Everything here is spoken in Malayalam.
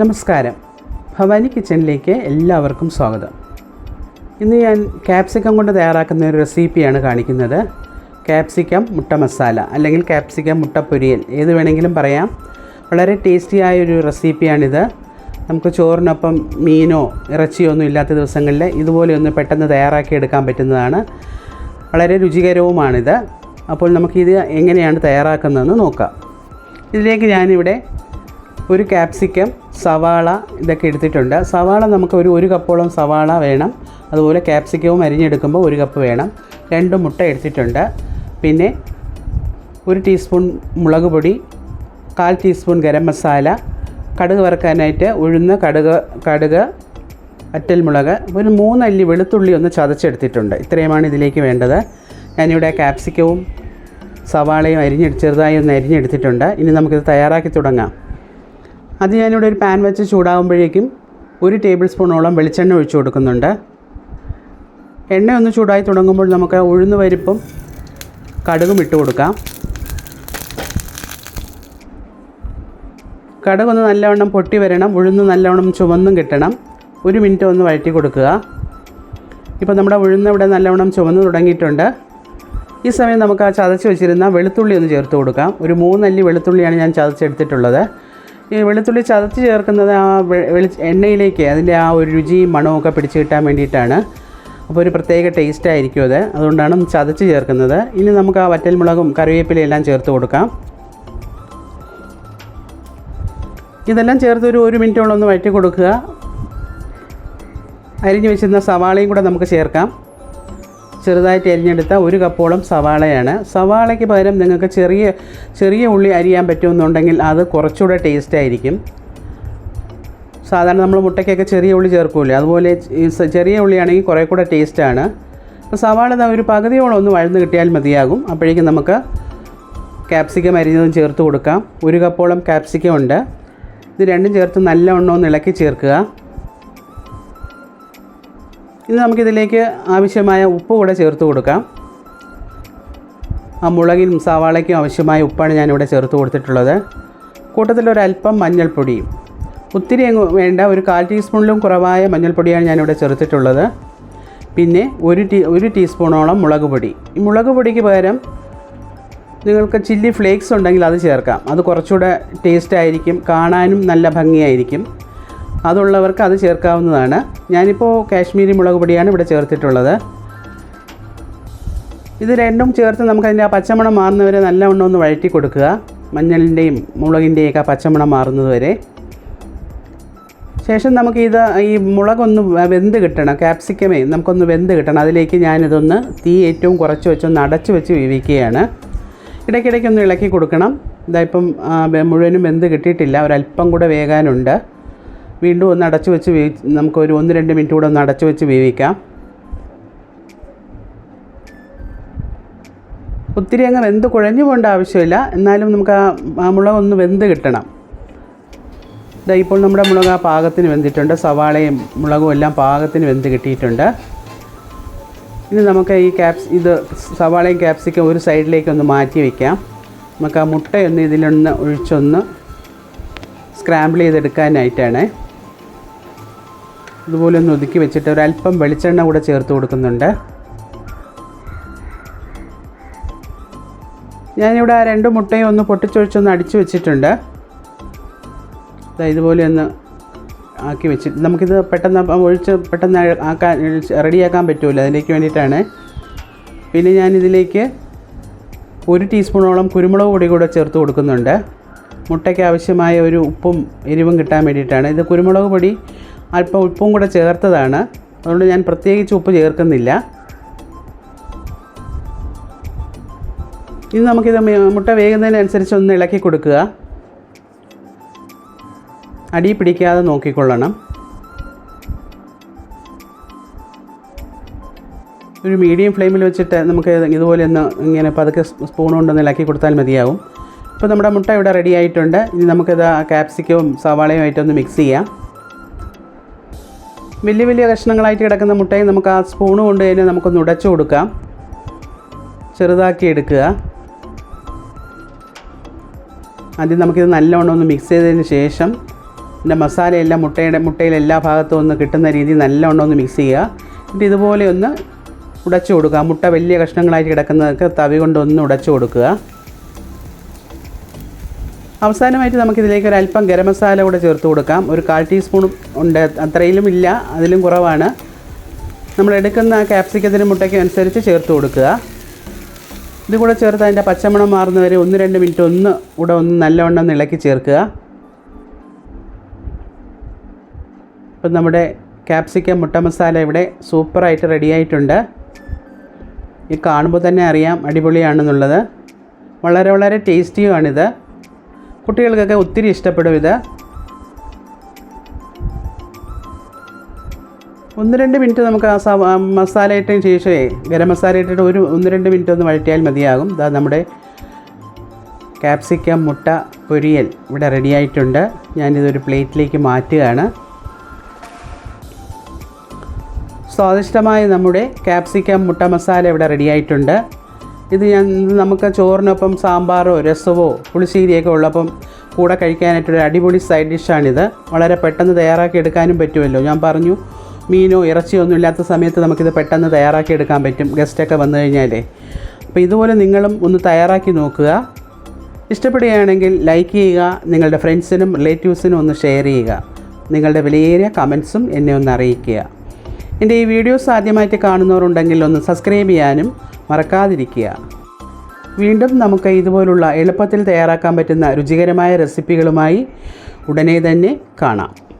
നമസ്കാരം. ഭവാനി കിച്ചണിലേക്ക് എല്ലാവർക്കും സ്വാഗതം. ഇന്ന് ഞാൻ ക്യാപ്സിക്കം കൊണ്ട് തയ്യാറാക്കുന്ന ഒരു റെസിപ്പിയാണ് കാണിക്കുന്നത്. ക്യാപ്സിക്കം മുട്ട മസാല അല്ലെങ്കിൽ ക്യാപ്സിക്കം മുട്ട പൊരിയൽ ഏത് വേണമെങ്കിലും പറയാം. വളരെ ടേസ്റ്റിയായ ഒരു റെസിപ്പിയാണിത് നമുക്ക് ചോറിനൊപ്പം മീനോ ഇറച്ചിയോ ഒന്നും ഇല്ലാത്ത ദിവസങ്ങളിൽ ഇതുപോലെ ഒന്ന് പെട്ടെന്ന് തയ്യാറാക്കി എടുക്കാൻ പറ്റുന്നതാണ്. വളരെ രുചികരവുമാണിത്. അപ്പോൾ നമുക്കിത് എങ്ങനെയാണ് തയ്യാറാക്കുന്നതെന്ന് നോക്കാം. ഇതിലേക്ക് ഞാനിവിടെ ഒരു ക്യാപ്സിക്കം സവാള ഇതൊക്കെ എടുത്തിട്ടുണ്ട്. സവാള നമുക്ക് ഒരു ഒരു കപ്പോളം സവാള വേണം. അതുപോലെ ക്യാപ്സിക്കവും അരിഞ്ഞെടുക്കുമ്പോൾ ഒരു കപ്പ് വേണം. രണ്ട് മുട്ട എടുത്തിട്ടുണ്ട്. പിന്നെ ഒരു ടീസ്പൂൺ മുളക് പൊടി കാൽ ടീസ്പൂൺ ഗരം മസാല കടുക് വറുക്കാനായിട്ട് ഉഴുന്ന് കടുക് കടുക് അറ്റൽമുളക് ഒരു മൂന്നല്ലി വെളുത്തുള്ളി ഒന്ന് ചതച്ചെടുത്തിട്ടുണ്ട്. ഇത്രയുമാണ് ഇതിലേക്ക് വേണ്ടത്. ഞാനിവിടെ ക്യാപ്സിക്കവും സവാളയും അരിഞ്ഞെടു ചെറുതായി ഒന്ന് അരിഞ്ഞെടുത്തിട്ടുണ്ട്. ഇനി നമുക്കിത് തയ്യാറാക്കി തുടങ്ങാം. അത് ഞാനിവിടെ ഒരു പാൻ വെച്ച് ചൂടാകുമ്പോഴേക്കും ഒരു ടേബിൾ സ്പൂണോളം വെളിച്ചെണ്ണ ഒഴിച്ചു കൊടുക്കുന്നുണ്ട്. എണ്ണ ഒന്ന് ചൂടായി തുടങ്ങുമ്പോൾ നമുക്ക് ഉഴുന്ന് പരിപ്പും കടുകും ഇട്ട് കൊടുക്കാം. കടുകൊന്ന് നല്ലവണ്ണം പൊട്ടി വരണം. ഉഴുന്ന് നല്ലവണ്ണം ചുവന്നും കിട്ടണം. ഒരു മിനിറ്റ് ഒന്ന് വഴറ്റി കൊടുക്കുക. ഇപ്പോൾ നമ്മുടെ ഉഴുന്ന് ഇവിടെ നല്ലവണ്ണം ചുവന്ന് തുടങ്ങിയിട്ടുണ്ട്. ഈ സമയം നമുക്ക് ആ ചതച്ച് വെച്ചിരുന്ന വെളുത്തുള്ളി ഒന്ന് ചേർത്ത് കൊടുക്കാം. ഒരു മൂന്നല്ലി വെളുത്തുള്ളിയാണ് ഞാൻ ചതച്ചെടുത്തിട്ടുള്ളത്. ഈ വെളുത്തുള്ളി ചതച്ച് ചേർക്കുന്നത് ആ വെളി എണ്ണയിലേക്ക് അതിന്റെ ആ ഒരു രുചിയും മണവും ഒക്കെ പിടിച്ച് കിട്ടാൻ വേണ്ടിയിട്ടാണ്. അപ്പോൾ ഒരു പ്രത്യേക ടേസ്റ്റ് ആയിരിക്കും അത്. അതുകൊണ്ടാണ് ചതച്ച് ചേർക്കുന്നത്. ഇനി നമുക്ക് ആ വറ്റൽമുളകും കറിവേപ്പിലയും എല്ലാം ചേർത്ത് കൊടുക്കാം. ഇതെല്ലാം ചേർത്ത് ഒരു ഒരു മിനിറ്റോളം ഒന്ന് വഴറ്റി കൊടുക്കുക. അരിഞ്ഞു വെച്ചിരുന്ന സവാളയും കൂടെ നമുക്ക് ചേർക്കാം. ചെറുതായിട്ട് എരിഞ്ഞെടുത്ത ഒരു കപ്പോളം സവാളയാണ്. സവാളയ്ക്ക് പകരം നിങ്ങൾക്ക് ചെറിയ ചെറിയ ഉള്ളി അരിയാൻ പറ്റുമെന്നുണ്ടെങ്കിൽ അത് കുറച്ചുകൂടെ ടേസ്റ്റ് ആയിരിക്കും. സാധാരണ നമ്മൾ മുട്ടയ്ക്കൊക്കെ ചെറിയ ഉള്ളി ചേർക്കൂലേ? അതുപോലെ ചെറിയ ഉള്ളിയാണെങ്കിൽ കുറേ കൂടെ ടേസ്റ്റാണ് അപ്പോൾ സവാള ഒരു പകുതിയോളം ഒന്ന് വഴന്ന് കിട്ടിയാൽ മതിയാകും. അപ്പോഴേക്കും നമുക്ക് ക്യാപ്സിക്കം അരിഞ്ഞതും ചേർത്ത് കൊടുക്കാം. ഒരു കപ്പോളം ക്യാപ്സിക്കം ഉണ്ട്. ഇത് രണ്ടും ചേർത്ത് നല്ലവണ്ണം ഒന്ന് ഇളക്കി ചേർക്കുക. ഇനി നമുക്കിതിലേക്ക് ആവശ്യമായ ഉപ്പ് കൂടെ ചേർത്ത് കൊടുക്കാം. ആ മുളകിനും സവാളയ്ക്കും ആവശ്യമായ ഉപ്പാണ് ഞാനിവിടെ ചേർത്ത് കൊടുത്തിട്ടുള്ളത്. കൂട്ടത്തിൽ കൂട്ടത്തിലൊരല്പം മഞ്ഞൾപ്പൊടിയും ഒത്തിരി അങ്ങ് വേണ്ട ഒരു കാൽ ടീസ്പൂണിലും കുറവായ മഞ്ഞൾപ്പൊടിയാണ് ഞാനിവിടെ ചേർത്തിട്ടുള്ളത്. പിന്നെ ഒരു ടീ ഒരു ടീസ്പൂണോളം മുളക് പൊടി. ഈ മുളക് പൊടിക്ക് പകരം നിങ്ങൾക്ക് ചില്ലി ഫ്ലേക്സ് ഉണ്ടെങ്കിൽ അത് ചേർക്കാം. അത് കുറച്ചുകൂടെ ടേസ്റ്റ് ആയിരിക്കും കാണാനും നല്ല ഭംഗിയായിരിക്കും. അതുള്ളവർക്ക് അത് ചേർക്കാവുന്നതാണ്. ഞാനിപ്പോൾ കാശ്മീരി മുളക് പൊടിയാണ് ഇവിടെ ചേർത്തിട്ടുള്ളത്. ഇത് രണ്ടും ചേർത്ത് നമുക്കതിന്റെ ആ പച്ചമണം മാറുന്നവരെ നല്ലവണ്ണം ഒന്ന് വഴറ്റി കൊടുക്കുക. മഞ്ഞളിന്റെയും മുളകിന്റെയൊക്കെ ആ പച്ചമണം മാറുന്നതുവരെ. ശേഷം നമുക്ക് ഇത് ഈ മുളകൊന്ന് വെന്ത് കിട്ടണം. ക്യാപ്സിക്കമേ നമുക്കൊന്ന് വെന്ത് കിട്ടണം. അതിലേക്ക് ഞാനിതൊന്ന് തീ ഏറ്റവും കുറച്ച് വെച്ചൊന്ന് അടച്ച് വെച്ച് വേവിക്കുകയാണ്. ഇടയ്ക്കിടയ്ക്കൊന്ന് ഇളക്കി കൊടുക്കണം. ഇതായിപ്പം മുഴുവനും വെന്ത് കിട്ടിയിട്ടില്ല. ഒരല്പം കൂടെ വേകാനുണ്ട്. വീണ്ടും ഒന്ന് അടച്ചു വെച്ച് വേവി നമുക്കൊരു ഒന്ന് രണ്ട് മിനിറ്റ് കൂടെ ഒന്ന് അടച്ചു വെച്ച് വേവിക്കാം. ഒത്തിരി അങ്ങ് വെന്ത് കുഴഞ്ഞു പോകേണ്ട ആവശ്യമില്ല. എന്നാലും നമുക്ക് ആ മുളക് ഒന്ന് വെന്ത് കിട്ടണം. ഇതാ ഇപ്പോൾ നമ്മുടെ മുളക് ആ പാകത്തിന് വെന്തിട്ടുണ്ട്. സവാളയും മുളകും എല്ലാം പാകത്തിന് വെന്ത് കിട്ടിയിട്ടുണ്ട്. ഇനി നമുക്ക് ഈ ക്യാപ്സ് ഇത് സവാളയും ക്യാപ്സിക്കം ഒരു സൈഡിലേക്ക് ഒന്ന് മാറ്റി വയ്ക്കാം നമുക്ക് ആ മുട്ടയൊന്ന് ഇതിലൊന്ന് ഒഴിച്ചൊന്ന് സ്ക്രാമ്പിൾ ചെയ്തെടുക്കാനായിട്ടാണ്. ഇതുപോലെ ഒന്ന് ഒതുക്കി വെച്ചിട്ട് ഒരല്പം വെളിച്ചെണ്ണ കൂടെ ചേർത്ത് കൊടുക്കുന്നുണ്ട്. ഞാനിവിടെ രണ്ട് മുട്ടയും ഒന്ന് പൊട്ടിച്ചൊഴിച്ചൊന്ന് അടിച്ചു വെച്ചിട്ടുണ്ട്. ഇതുപോലെ ഒന്ന് ആക്കി വെച്ചിട്ട് നമുക്കിത് പെട്ടെന്ന് ഒഴിച്ച് പെട്ടെന്ന് ആക്കാൻ റെഡിയാക്കാൻ പറ്റുമല്ലോ അതിലേക്ക് വേണ്ടിയിട്ടാണ്. പിന്നെ ഞാനിതിലേക്ക് ഒരു ടീസ്പൂണോളം കുരുമുളക് പൊടി കൂടെ ചേർത്ത് കൊടുക്കുന്നുണ്ട്. മുട്ടയ്ക്ക് ആവശ്യമായ ഒരു ഉപ്പും എരിവും കിട്ടാൻ വേണ്ടിയിട്ടാണ്. ഇത് കുരുമുളക് പൊടി അല്പം ഉപ്പും കൂടെ ചേർത്തതാണ്. അതുകൊണ്ട് ഞാൻ പ്രത്യേകിച്ച് ഉപ്പ് ചേർക്കുന്നില്ല. ഇനി നമുക്കിത് മുട്ട വേകുന്നതിനനുസരിച്ച് ഒന്ന് ഇളക്കി കൊടുക്കുക. അടി പിടിക്കാതെ നോക്കിക്കൊള്ളണം. ഒരു മീഡിയം ഫ്ലെയിമിൽ വെച്ചിട്ട് നമുക്ക് ഇതുപോലെ ഒന്ന് ഇങ്ങനെ പതുക്കെ സ്പൂൺ കൊണ്ടൊന്ന് ഇളക്കി കൊടുത്താൽ മതിയാവും. ഇപ്പോൾ നമ്മുടെ മുട്ട ഇവിടെ റെഡി ആയിട്ടുണ്ട്. ഇനി നമുക്കിത് ക്യാപ്സിക്കവും സവാളയും ആയിട്ടൊന്ന് മിക്സ് ചെയ്യാം. വലിയ വലിയ കഷ്ണങ്ങളായിട്ട് കിടക്കുന്ന മുട്ടയും നമുക്ക് ആ സ്പൂൺ കൊണ്ട് തന്നെ നമുക്കൊന്ന് ഉടച്ചു കൊടുക്കാം. ചെറുതാക്കി എടുക്കുക. ആദ്യം നമുക്കിത് നല്ലവണ്ണം ഒന്ന് മിക്സ് ചെയ്തതിന് ശേഷം ഇതിന്റെ മസാലയെല്ലാം മുട്ടയുടെ മുട്ടയിൽ എല്ലാ ഭാഗത്തും ഒന്ന് കിട്ടുന്ന രീതിയിൽ നല്ലവണ്ണം ഒന്ന് മിക്സ് ചെയ്യുക. എന്നിട്ട് ഇതുപോലെ ഒന്ന് ഉടച്ചു കൊടുക്കുക. മുട്ട വലിയ കഷ്ണങ്ങളായിട്ട് കിടക്കുന്നതൊക്കെ തവി കൊണ്ടൊന്ന് ഉടച്ചു കൊടുക്കുക. അവസാനമായിട്ട് നമുക്കിതിലേക്ക് ഒരു അല്പം ഗരം മസാല കൂടെ ചേർത്ത് കൊടുക്കാം. ഒരു കാൽ ടീസ്പൂൺ ഉണ്ട്. അത്രയിലും ഇല്ല. അതിലും കുറവാണ്. നമ്മൾ എടുക്കുന്ന ക്യാപ്സിക്കത്തിനും മുട്ടയ്ക്കും അനുസരിച്ച് ചേർത്ത് കൊടുക്കുക. ഇത് കൂടെ ചേർത്ത് അതിന്റെ പച്ചമണം മാറുന്നവരെ ഒന്ന് രണ്ട് മിനിറ്റ് ഒന്ന് കൂടെ ഒന്ന് നല്ലവണ്ണം ഇളക്കി ചേർക്കുക. ഇപ്പം നമ്മുടെ ക്യാപ്സിക്കം മുട്ട മസാല ഇവിടെ സൂപ്പറായിട്ട് റെഡിയായിട്ടുണ്ട് ഈ കാണുമ്പോൾ തന്നെ അറിയാം അടിപൊളിയാണെന്നുള്ളത്. വളരെ വളരെ ടേസ്റ്റിയുമാണിത്. കുട്ടികൾക്കൊക്കെ ഒത്തിരി ഇഷ്ടപ്പെടും ഇത്. ഒന്ന് രണ്ട് മിനിറ്റ് നമുക്ക് ആ മസാല ഇട്ടതിന് ശേഷമേ ഗരം മസാല ഇട്ടിട്ട് ഒരു ഒന്ന് രണ്ട് മിനിറ്റ് ഒന്ന് വഴറ്റിയാൽ മതിയാകും. ഇതാ നമ്മുടെ ക്യാപ്സിക്കം മുട്ട പൊരിയൽ ഇവിടെ റെഡി ആയിട്ടുണ്ട്. ഞാനിതൊരു പ്ലേറ്റിലേക്ക് മാറ്റുകയാണ്. സ്വാദിഷ്ടമായ നമ്മുടെ ക്യാപ്സിക്കം മുട്ട മസാല ഇവിടെ റെഡി ആയിട്ടുണ്ട്. ഇത് ഞാൻ നമുക്ക് ചോറിനൊപ്പം സാമ്പാറോ രസമോ പുളിശ്ശേരിയൊക്കെ ഉള്ളപ്പം കൂടെ കഴിക്കാനായിട്ടൊരു അടിപൊളി സൈഡ് ഡിഷാണിത് വളരെ പെട്ടെന്ന് തയ്യാറാക്കി എടുക്കാനും പറ്റുമല്ലോ. ഞാൻ പറഞ്ഞു മീനോ ഇറച്ചിയോ ഒന്നും ഇല്ലാത്ത സമയത്ത് നമുക്കിത് പെട്ടെന്ന് തയ്യാറാക്കി എടുക്കാൻ പറ്റും. ഗസ്റ്റൊക്കെ വന്നു കഴിഞ്ഞാലേ. അപ്പോൾ ഇതുപോലെ നിങ്ങളും ഒന്ന് തയ്യാറാക്കി നോക്കുക. ഇഷ്ടപ്പെടുകയാണെങ്കിൽ ലൈക്ക് ചെയ്യുക നിങ്ങളുടെ ഫ്രണ്ട്സിനും റിലേറ്റീവ്സിനും ഒന്ന് ഷെയർ ചെയ്യുക. നിങ്ങളുടെ വിലയേറിയ കമൻസും എന്നെ ഒന്ന് അറിയിക്കുക. എന്റെ ഈ വീഡിയോസ് ആദ്യമായിട്ട് കാണുന്നവരുണ്ടെങ്കിൽ ഒന്ന് സബ്സ്ക്രൈബ് ചെയ്യാനും മറക്കാതിരിക്കുക. വീണ്ടും നമുക്ക് ഇതുപോലുള്ള എളുപ്പത്തിൽ തയ്യാറാക്കാൻ പറ്റുന്ന രുചികരമായ റെസിപ്പികളുമായി ഉടനെ തന്നെ കാണാം.